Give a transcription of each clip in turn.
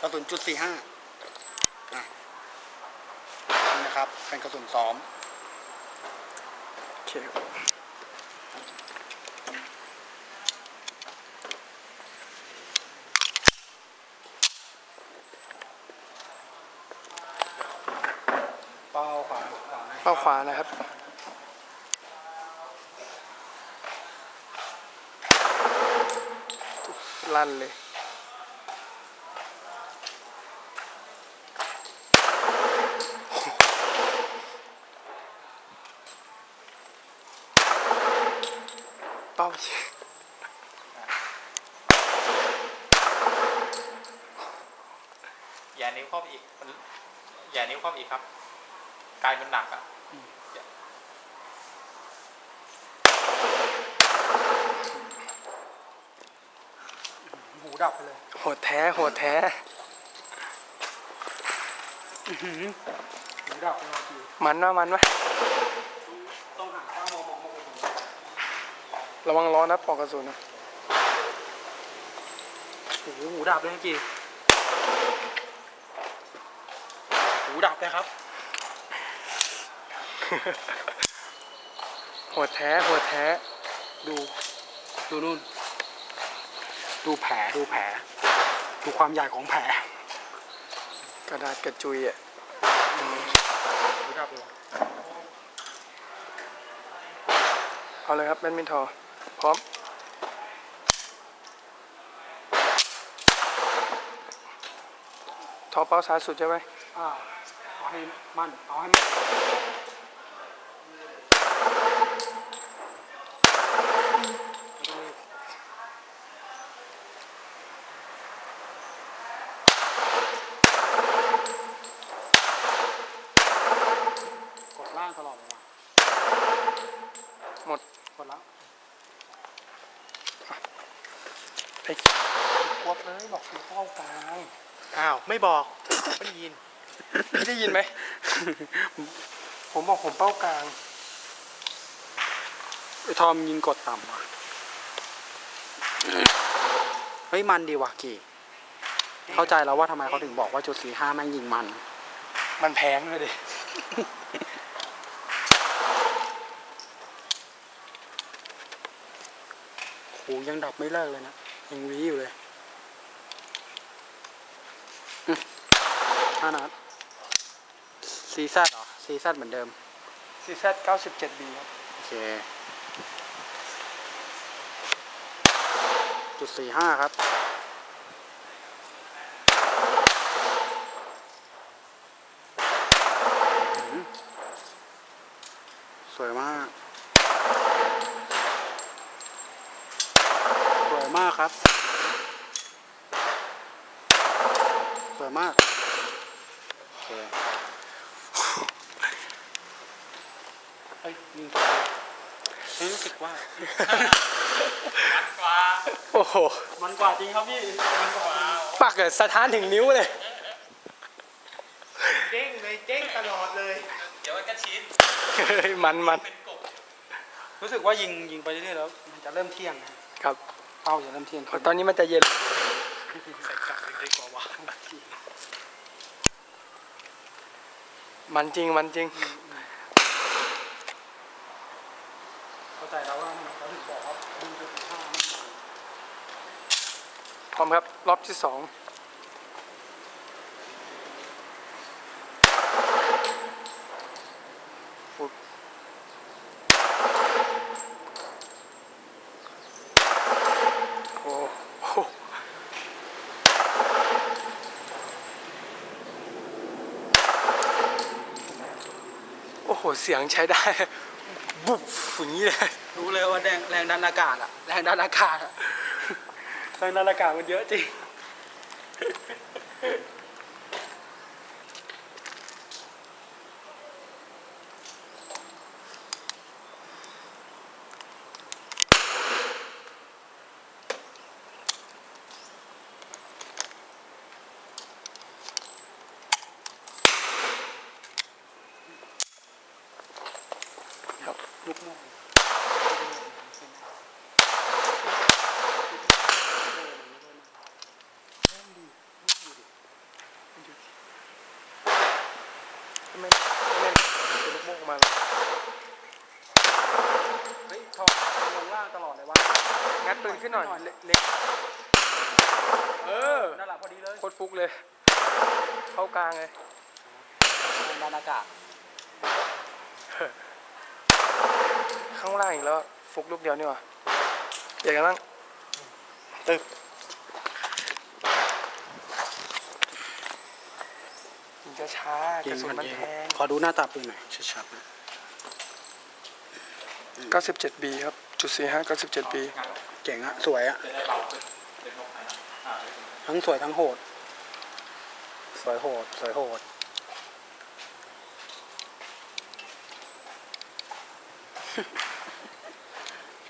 กระสุนจุดสี่ห้านี่นะครับ เป็นกระสุนซ้อมโอเคเป้าขวาขวาเป้าขวานะครับ ลั่นเลย เป้า อย่า นิ้วเข้าไปอีกมันอย่านิ้วเข้าไปอีกครับกลายเป็นหนักอะหูดับไปเลย โหดแท้โหดแท้หูดับไปเลยทีมันวะมันวะต้องหาข้าวมองมองมองมองระวังล้อนะปลอกกระสุนนะโอ้โหหูดับเลยเมื่อกี้หู ดับเลยครับ โหดแท้โหดแท้ ดู ดูนู่น ดูแผลดูแผล ดูความใหญ่ของแผล กระดาษกระจุยอะหูดับเลยเอาเลยครับแบดมินทอร์พร้อมทอเป้าซ้ายสุดใช่ไหม อ่าเอาให้มั่นเอาให้มั่นกดล่างตลอดเลยว่ะหมด กดแล้วไอ้ควบเลยบอกคือเข้ากลางอ้าว ไม่บอก ไม่ได้ยิน พี่ได้ยินไหม ผมบอกผมเป้ากลาง ไอ้ทอมยิงกดต่ำว่ะ เฮ้ย มันดีว่ะกี่ เข้าใจแล้วว่าทำไมเขาถึงบอกว่าจุดสี่ห้าแม่งยิงมัน มันแพงเลยดิ โหยังดับไม่เลิกเลยนะ ยังวีอยู่เลยอืมห้านัด ซีซัดเหรอซีซัดเหมือนเดิมซีแซด97 b ครับ โอเคจุดสี่ห้าครับอื้อหือสวยมาก สวยมากครับ สวยมาก โอเค เฮ้ยยิงตัวเฮ้ยรู้สึกว่าโอ้โห มันกว่าจริงครับพี่มันกว่าจริงปักอะสถานถึงนิ้วเลย เด้งเลยเด้งตลอดเลย เดี๋ยวมันก็ชินเฮ้ยมันมันเป็นกบรู้สึกว่ายิงยิงไปเรื่อยๆแล้ว มันจะเริ่มเที่ยงนะครับ เป้าจะเริ่มเที่ยงขึ้นตอนนี้มันจะเย็น ใส่กลับยังดีกว่าวะมันจริงมันจริง เข้าใจแล้วว่าเขาถึงบอกว่าดึงไปถึงห้ามัน พร้อ มครับ รอบที่สองโอ้โหโอ้โห เสียงใช้ได้ บุบอย่างนี้เลย รู้เลยว่าแรงแรงดันอากาศอะแรงดันอากาศอะ ทางนาฬิกามันเยอะจริง ไม่ไม่นเป็นลูกโม่งออกมาเฮ้ยทองลงล่างตลอดเลยวะงัดปืนขึ้นหน่อยเล็กเออน่ารักพอดีเลยโคตรฟุกเลย เข้ากลางเลยบรรยากาศข้างล่างอีกแล้วฟุกลูกเดียวนี่วะอยากกันบ้างตึ๊บ ช้าๆกระสุนมันแพงขอดูหน้าตาปืนหน่อยชัดๆนะ97 B ครับจุด45 97 B เจ๋งอะสวยอะจะได้เบาขึ้นเป็นนกไหนนะอ่าไม่ถึงทั้งสวยทั้งโหด สวยโหด สวยโหด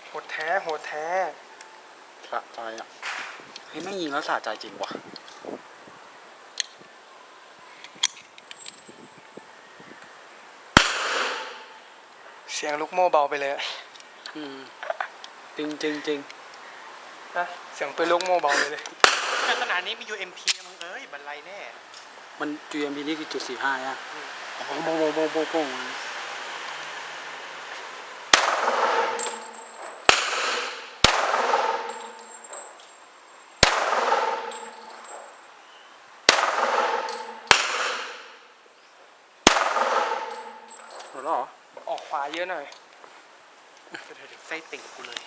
โหดแท้ โหดแท้สะใจอะเฮ้ยไม่งยิงแล้วสะใจจริงว่ะ เสียงลูกโม่เบาไปเลยอะอืมจริงจริงจริงนะเสียงปืนลูกโม่เบาไปเลย แต่ขนาดนี้มี UMP มึงเอ้ยบันไลแน่ มัน GMP นี่คือจุดสี่ห้าอะโอ้โหโบงโบงโบงโบงโบงหมดแล้วเหรอ ออกขวาเยอะหน่อยเดี๋ยวไส้ติ่งกูเลย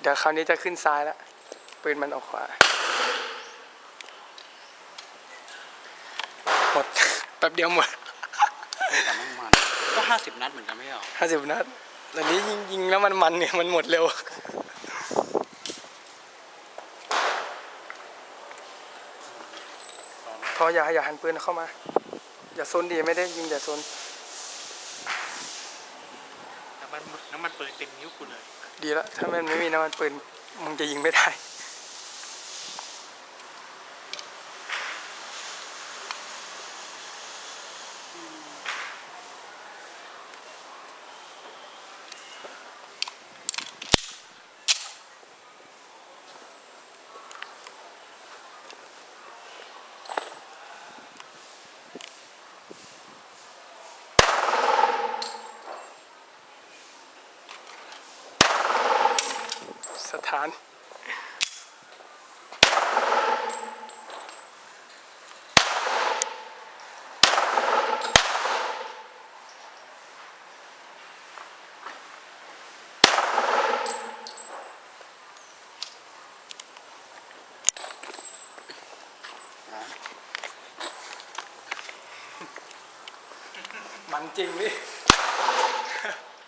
เดี๋ยวคราวนี้จะขึ้นซ้ายแล้วปืนมันออกขวา หมด แป๊บเดียวหมดแต่ไม่มันก็ห้าสิบนัดเหมือนกันไม่ใช่เหรอห้าสิบนัดแต่นี้ยิงยิงแล้วมันมันเนี่ยมันหมดเร็ว พออย่าอย่าหันปืนเข้ามา อย่าซนดีไม่ได้ยิงอย่าซนน้ำ มันน้ำมันปืนเต็มนิ้วกูเลย ดีละถ้ามันไม่มีน้ำมันปืนมึงจะยิงไม่ได้ สถาน มันจริงพี่